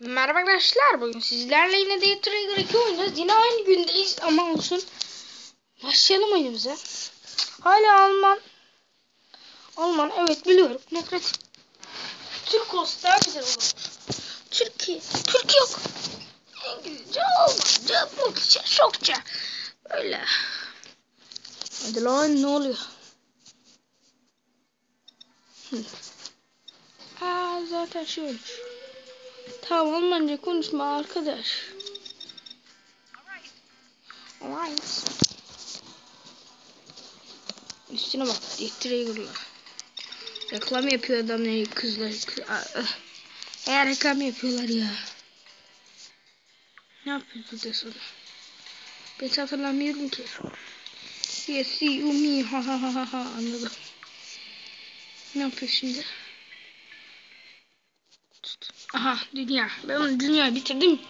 Merhaba arkadaşlar. Bugün sizlerle yine Day Trigger 2 oynuyoruz. Yine aynı gündeyiz ama olsun. Başlayalım oyunumuza. Hala Alman. Alman evet biliyorum. Nefret. Türk olsa daha güzel olur. Türkiye. Türk yok. İngilizce, Almanca, Burkça, Şokça. Öyle. Hadi lan ne oluyor? Hı. Aa zaten şey. Tamam Almanca konuşma arkadaş. Alright. Üstüne bak. Trigger'la. Reklam yapıyor adam ne kızlar. Kız, Eğer reklam yapıyorlar ya. Ne yapıyor burada sonra? Ben hatırlamıyorum ki. Yes, you me. Ha ha ha ha. Anladım. Ne yapıyor şimdi? Aha dünya. Ben onu dünya bitirdim.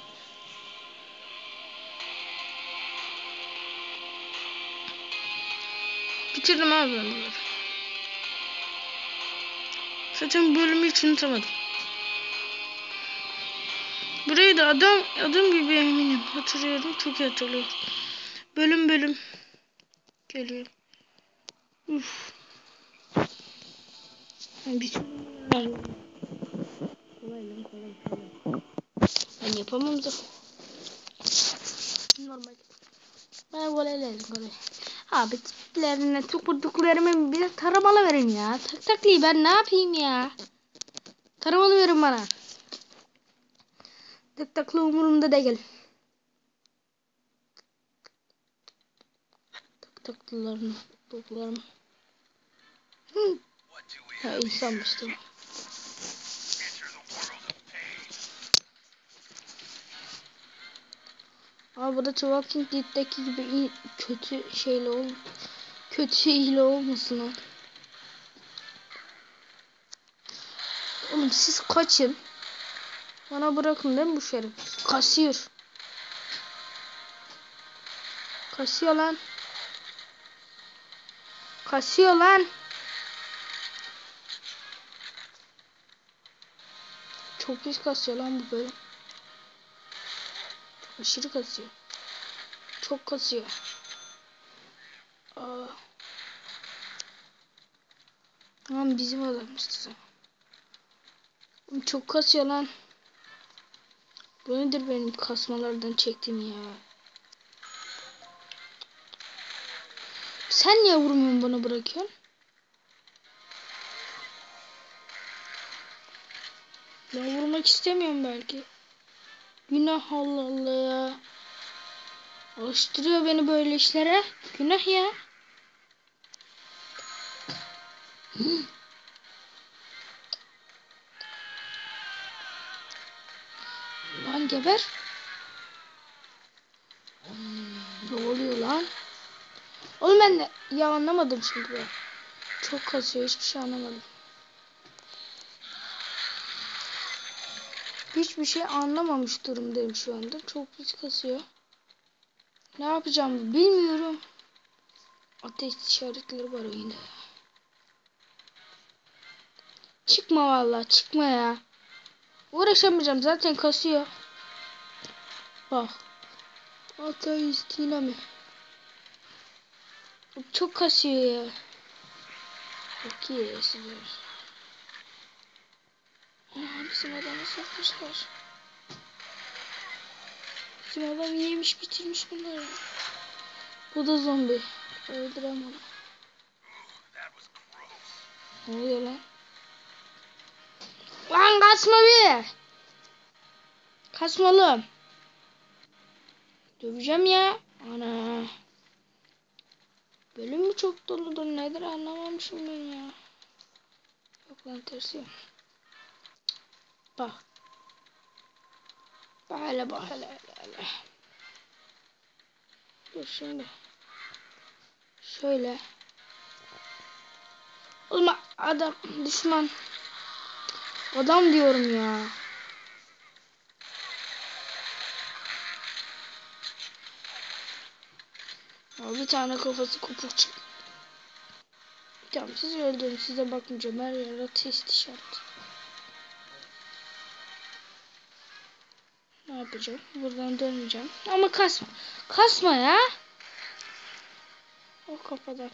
Bitirdim abi ben bunları. Zaten bölümü hiç unutamadım. Burayı da adam adam gibi eminim. Hatırlıyorum. Çok iyi hatırlıyorum. Bölüm bölüm. Geliyor. Uf. Bir kolay lan kolay kolay. Ben yapamam da. Normal. Ben kolay lazım kolay. Abi tiplerine tükürdüklerimi bir taramalı verin ya. Tak takli ben ne yapayım ya. Taramalı verin bana. Tak taklı umurumda değil. Tak taklılarını toplarım. Hı. Ha insanmış Ama bu da The Walking Dead'deki gibi iyi, kötü şeyle ol kötü şeyle olmasın o. Oğlum siz kaçın. Bana bırakın değil mi bu şerif? Kasıyor. Kasıyor lan. Kasıyor lan. Çok pis kasıyor lan bu bölüm. Aşırı kasıyor. Çok kasıyor. Aa. Lan bizim adammıştı. Çok kasıyor lan. Bu nedir benim kasmalardan çektiğim ya. Sen niye vurmuyorsun bana bırakıyorsun? Ben vurmak istemiyorum belki. Günah Allah Allah ya. Alıştırıyor beni böyle işlere. Günah ya. Lan geber. Ne oluyor lan? Oğlum ben de ya anlamadım şimdi. Çok kasıyor hiçbir şey anlamadım. Hiçbir şey anlamamış durumdayım şu anda. Çok pis kasıyor. Ne yapacağım bilmiyorum. Ateş işaretleri var oyunda. Çıkma vallahi çıkma ya. Uğraşamayacağım zaten kasıyor. Bak. Ateist yine mi? Çok kasıyor ya. Çok iyi. Aa, bizim adamı satmışlar. Bizim adam yemiş bitirmiş bunları. Bu da zombi. Öldürem onu. Ne oluyor lan? Lan kaçma bir. Kaçma oğlum. Döveceğim ya. Ana. Bölüm mü çok doludur nedir anlamamışım ben ya. Yok lan tersi. Bak. Bak hele bak hele hele. Dur şimdi. Şöyle. Oğlum adam düşman. Adam diyorum ya. Ama bir tane kafası kopuk çıktı. Tamam siz öldürün size bakmayacağım her yere test işareti. Yapacağım. Buradan döneceğim. Ama kasma. Kasma ya. O kafadan.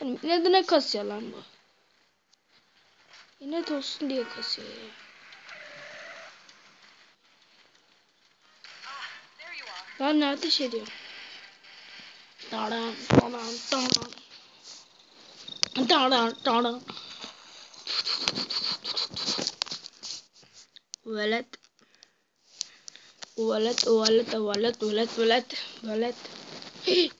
Oğlum ne kasıyor lan bu? De olsun diye kasıyor ya. Lan ne ateş ediyor? Daran, daran, daran. Daran, daran. Velet. Velet, velet, velet, velet, velet, velet.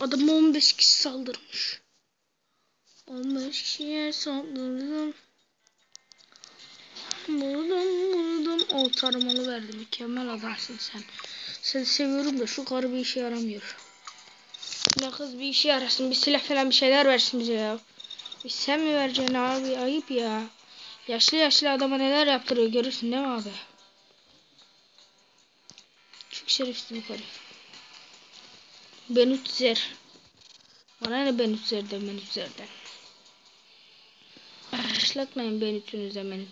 Adama 15 kişi saldırmış. 15 kişiye saldırdım. Vurdum vurdum. O taramalı verdi. Mükemmel adamsın sen. Seni seviyorum da şu karı bir işe yaramıyor. Ne kız bir işe yarasın. Bir silah falan bir şeyler versin bize ya. Bir sen mi vereceksin abi? Ayıp ya. Yaşlı yaşlı adama neler yaptırıyor görürsün değil mi abi? Çok şerefsiz bir karı. Ben Utzer. Bana ne ben Utzer'den ben Utzer'den. Başlatmayın ben ütünüze ben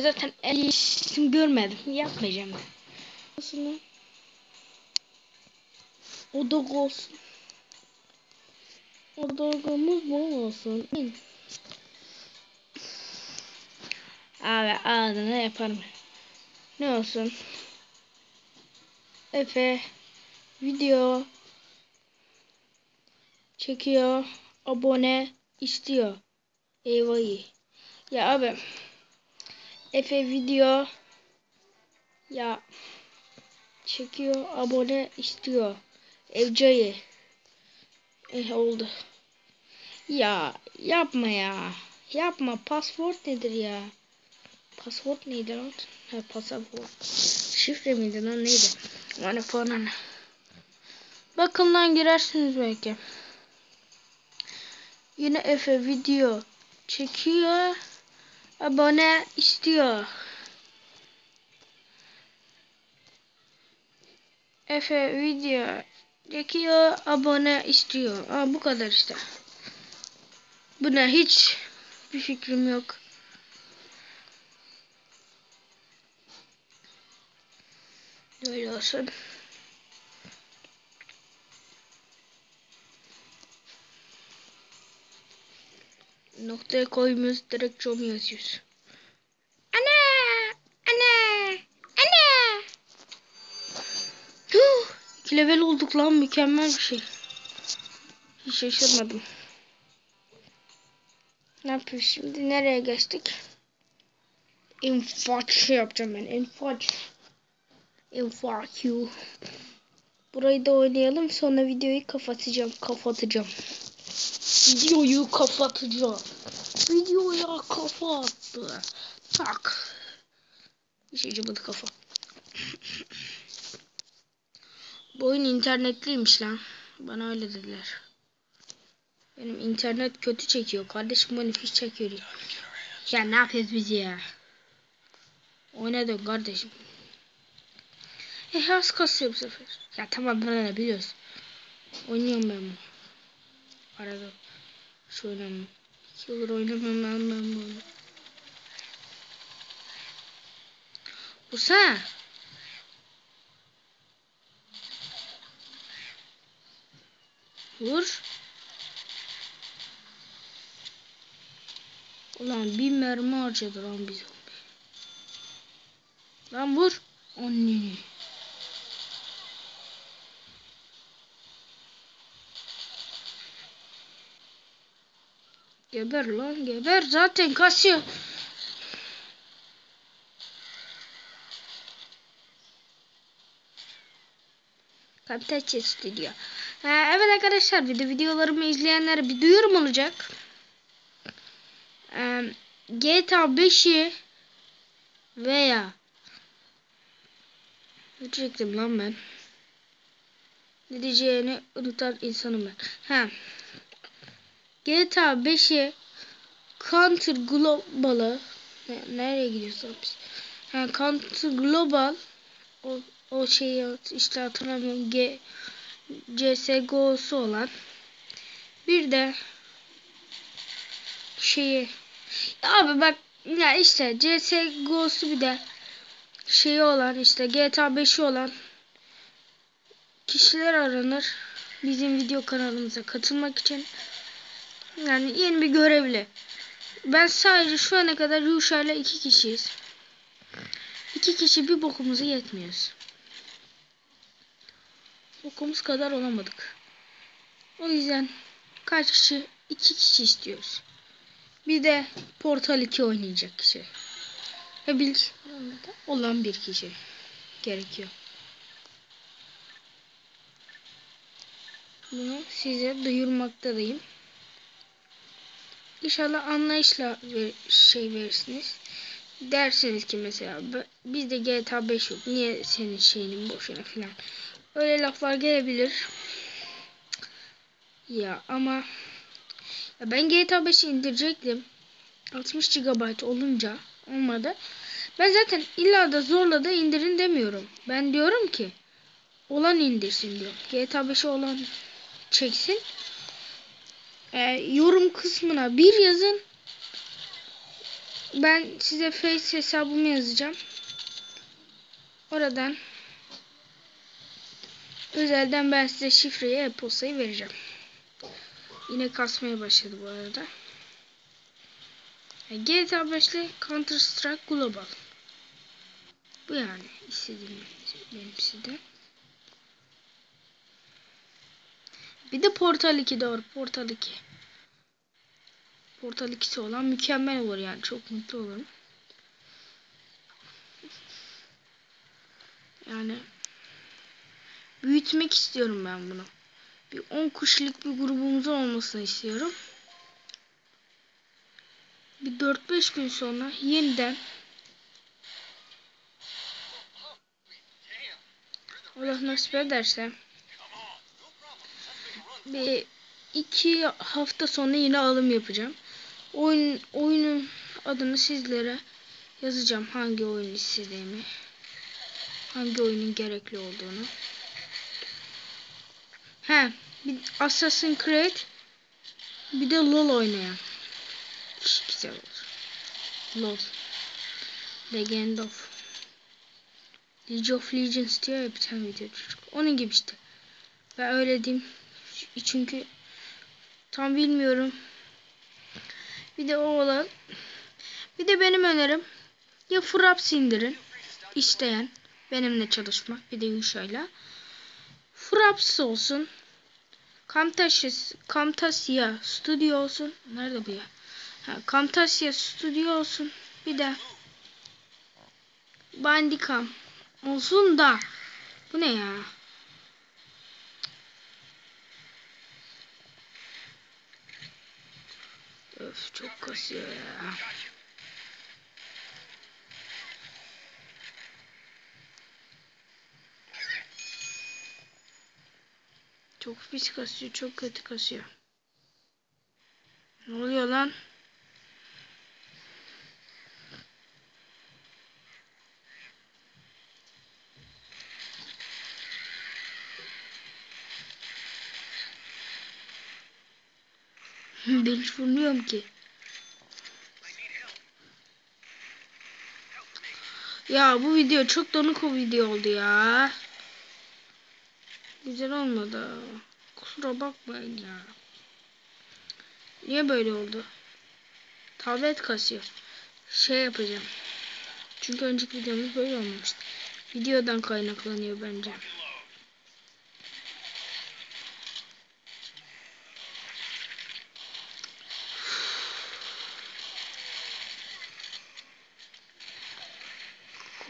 zaten el isim görmedim. Yapmayacağım da. Nasıl lan? O da olsun. O dogumuz bu olsun. Abi ağzına yaparım. Ne olsun? Efe video çekiyor. Abone istiyor. Eyvahı. Ya abi. Efe video ya çekiyor. Abone istiyor. Evcayı. Eh oldu. Ya yapma ya. Yapma. Passport nedir ya? Passport neydi lan? Ha pasaport. Şifre miydi lan neydi? Yani falan. Bakımdan girersiniz belki. Yine Efe video çekiyor. Abone istiyor. Efe video çekiyor. Abone istiyor. Aa, bu kadar işte. Bu ne hiç bir fikrim yok. Böyle olsun. Noktaya koymuyoruz. Direkt com yazıyoruz. Ana! Ana! Ana! Huh! İki level olduk lan. Mükemmel bir şey. Hiç şaşırmadım. Ne yapıyoruz şimdi? Nereye geçtik? Infaç yapacağım ben. Infaç. Infaç you. Burayı da oynayalım. Sonra videoyu kapatacağım. Kapatacağım. Videoyu kapatacağım. Videoya kapattı. Tak. Bir şey cıbıdı kafa. Bu oyun internetliymiş lan. Bana öyle dediler. Benim internet kötü çekiyor. Kardeşim bana fiş çekiyor. Ya ne yapıyoruz biz ya? Oynadın kardeşim. E az kasıyor bu sefer. Ya tamam bana ne biliyoruz. Oynuyorum ben bunu. Arada. Şu oynamam. İki yıldır oynamam ben ben bunu. Vursana. Vur. Ulan bir mermi harcadı lan biz. Lan vur. Anneni. Geber lan geber zaten kasıyor. Kamtaç Stüdyo. Ha, evet arkadaşlar bir de videolarımı izleyenlere bir duyurum olacak. Ee, GTA 5'i veya ne diyecektim lan ben? Ne diyeceğini unutan insanım ben. Ha. GTA 5'i Counter Global'ı ne, nereye gidiyoruz biz? Ha, Counter Global o, o şeyi işte hatırlamıyorum G CSGO'su olan bir de şeyi. Ya abi bak ya işte CSGO'su bir de şeyi olan işte GTA 5'i olan kişiler aranır. Bizim video kanalımıza katılmak için. Yani yeni bir görevli. Ben sadece şu ana kadar Yuşa ile iki kişiyiz. İki kişi bir bokumuza yetmiyoruz. Bokumuz kadar olamadık. O yüzden kaç kişi? iki kişi istiyoruz. Bir de Portal 2 oynayacak kişi. Ve bilgisayarında olan bir kişi gerekiyor. Bunu size duyurmaktadayım. İnşallah anlayışla ver, şey verirsiniz. Dersiniz ki mesela bizde GTA 5 yok. Niye senin şeyinin boşuna filan. Öyle laflar gelebilir. Ya ama ya ben GTA 5'i indirecektim. 60 GB olunca olmadı. Ben zaten illa da zorla da indirin demiyorum. Ben diyorum ki olan indirsin diyor. GTA 5'i olan çeksin. Ee, yorum kısmına bir yazın. Ben size Face hesabımı yazacağım. Oradan özelden ben size şifreyi e-postayı vereceğim. Yine kasmaya başladı bu arada. GTA 5 ile Counter Strike Global. Bu yani istediğim benim sizden. Bir de Portal 2 doğru. Portal 2. Portal 2'si olan mükemmel olur yani. Çok mutlu olurum. Yani büyütmek istiyorum ben bunu. Bir 10 kuşluk bir grubumuzun olmasını istiyorum. Bir 4-5 gün sonra yeniden Allah nasip ederse bir iki hafta sonra yine alım yapacağım. Oyun oyunun adını sizlere yazacağım hangi oyun istediğimi. Hangi oyunun gerekli olduğunu. He, bir Assassin's Creed bir de LoL oynayan. Güzel olur. LoL. Legend of League of Legends diyor ya bir tane video çocuk. Onun gibi işte. Ben öyle diyeyim. Çünkü tam bilmiyorum. Bir de o olan. Bir de benim önerim ya Fraps indirin. isteyen benimle çalışmak bir de Yuşa'yla. Fraps olsun. Camtasia, Camtasia Studio olsun. Nerede bu ya? Ha, Camtasia Studio olsun. Bir de Bandicam olsun da bu ne ya? Öf çok kasıyor ya. Çok pis kasıyor, çok kötü kasıyor. Ne oluyor lan? Ben hiç vurmuyorum ki. Ya bu video çok donuk o video oldu ya. Güzel olmadı. Kusura bakmayın ya. Niye böyle oldu? Tablet kasıyor. Şey yapacağım. Çünkü önceki videomuz böyle olmamıştı. Videodan kaynaklanıyor bence.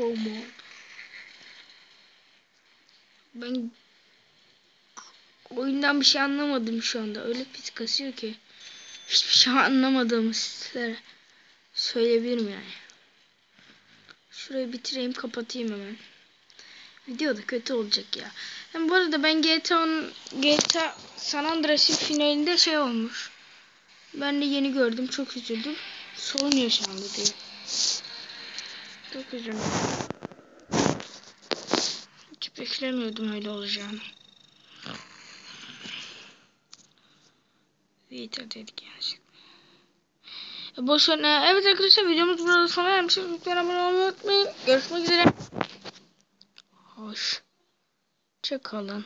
Como? Ben oyundan bir şey anlamadım şu anda. Öyle pis kasıyor ki. Hiçbir şey anlamadığımı sizlere söyleyebilirim yani. Şurayı bitireyim kapatayım hemen. Video da kötü olacak ya. Yani bu arada ben GTA'nın GTA San Andreas'ın finalinde şey olmuş. Ben de yeni gördüm. Çok üzüldüm. Sorun yaşandı diye. Çok üzüldüm. Hiç beklemiyordum öyle olacağını. Vita dedik gerçekten. Boş ver. Evet arkadaşlar videomuz burada sona ermiş. Lütfen abone olmayı unutmayın. Görüşmek üzere. Hoş. Çakalın.